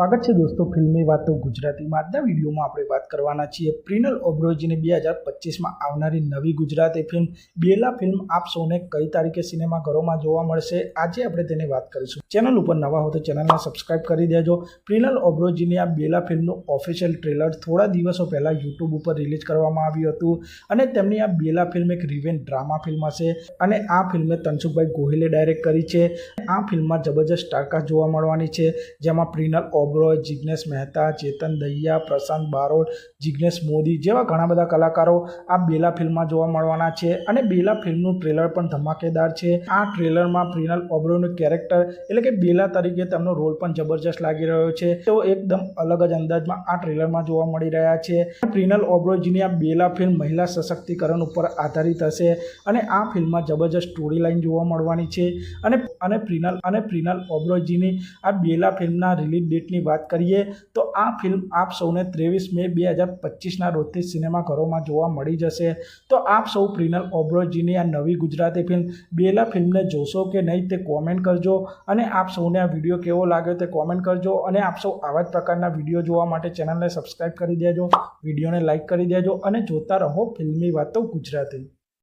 સ્વાગત છે દોસ્તો ફિલ્મી વાતો ગુજરાતીમાં. આજના વિડીયોમાં આપણે વાત કરવાના છીએ પ્રિનલ ઓબ્રોજીને બે હજાર પચીસમાં આવનારી નવી ગુજરાતી ફિલ્મ બેલા ફિલ્મ આપ સૌને કઈ તારીખે સિનેમાઘરોમાં જોવા મળશે આજે આપણે તેની વાત કરીશું. ચેનલ ઉપર નવા હો તો ચેનલને સબસ્ક્રાઇબ કરી દેજો. પ્રિનલ ઓબ્રોજીની આ બેલા ફિલ્મનું ઓફિશિયલ ટ્રેલર થોડા દિવસો પહેલાં યુટ્યુબ ઉપર રિલીઝ કરવામાં આવ્યું હતું અને તેમની આ બેલા ફિલ્મ એક રિવેન ડ્રામા ફિલ્મ હશે અને આ ફિલ્મે તનસુખભાઈ ગોહિલે ડાયરેક્ટ કરી છે. આ ફિલ્મમાં જબરજસ્ત સ્ટારકાસ્ટ જોવા મળવાની છે જેમાં પ્રિનલ ઓબ્રોય જિગ્નેશ મહેતા, ચેતન દહિયા પ્રશાંત બારોટ જિગ્નેશ મોદી જેવા ઘણા બધા કલાકારો આ બેલા ફિલ્મમાં જોવા મળવાના છે અને બેલા ફિલ્મનું ટ્રેલર પણ ધમાકેદાર છે. આ ટ્રેલરમાં પ્રિનલ ઓબ્રોયનું કેરેક્ટર એટલે કે બેલા તરીકે તેમનો રોલ પણ જબરજસ્ત લાગી રહ્યો છે. તેઓ એકદમ અલગ જ અંદાજમાં આ ટ્રેલરમાં જોવા મળી રહ્યા છે. પ્રિનલ ઓબ્રોયજીની આ બેલા ફિલ્મ મહિલા સશક્તિકરણ ઉપર આધારિત હશે અને આ ફિલ્મમાં જબરજસ્ત સ્ટોરી લાઇન જોવા મળવાની છે. અને અને પ્રિનલ અને પ્રિનલ ઓબ્રોયજીની આ બેલા ફિલ્મના રિલીઝ ડેટની વાત કરીએ, તો આ ફિલ્મ આપ સૌને ત્રેવીસ મે બે હજાર પચીસના રોજથી સિનેમાઘરોમાં જોવા મળી જશે. તો આપ સૌ પ્રિનલ ઓબ્રોજીની આ નવી ગુજરાતી ફિલ્મ બેલા ફિલ્મને જોશો કે નહીં તે કોમેન્ટ કરજો અને આપ સૌને આ વીડિયો કેવો લાગ્યો તે કોમેન્ટ કરજો અને આપ સૌ આવા જ પ્રકારના વીડિયો જોવા માટે ચેનલને સબસ્ક્રાઈબ કરી દેજો, વિડીયોને લાઇક કરી દેજો અને જોતા રહો ફિલ્મી વાતો ગુજરાતી.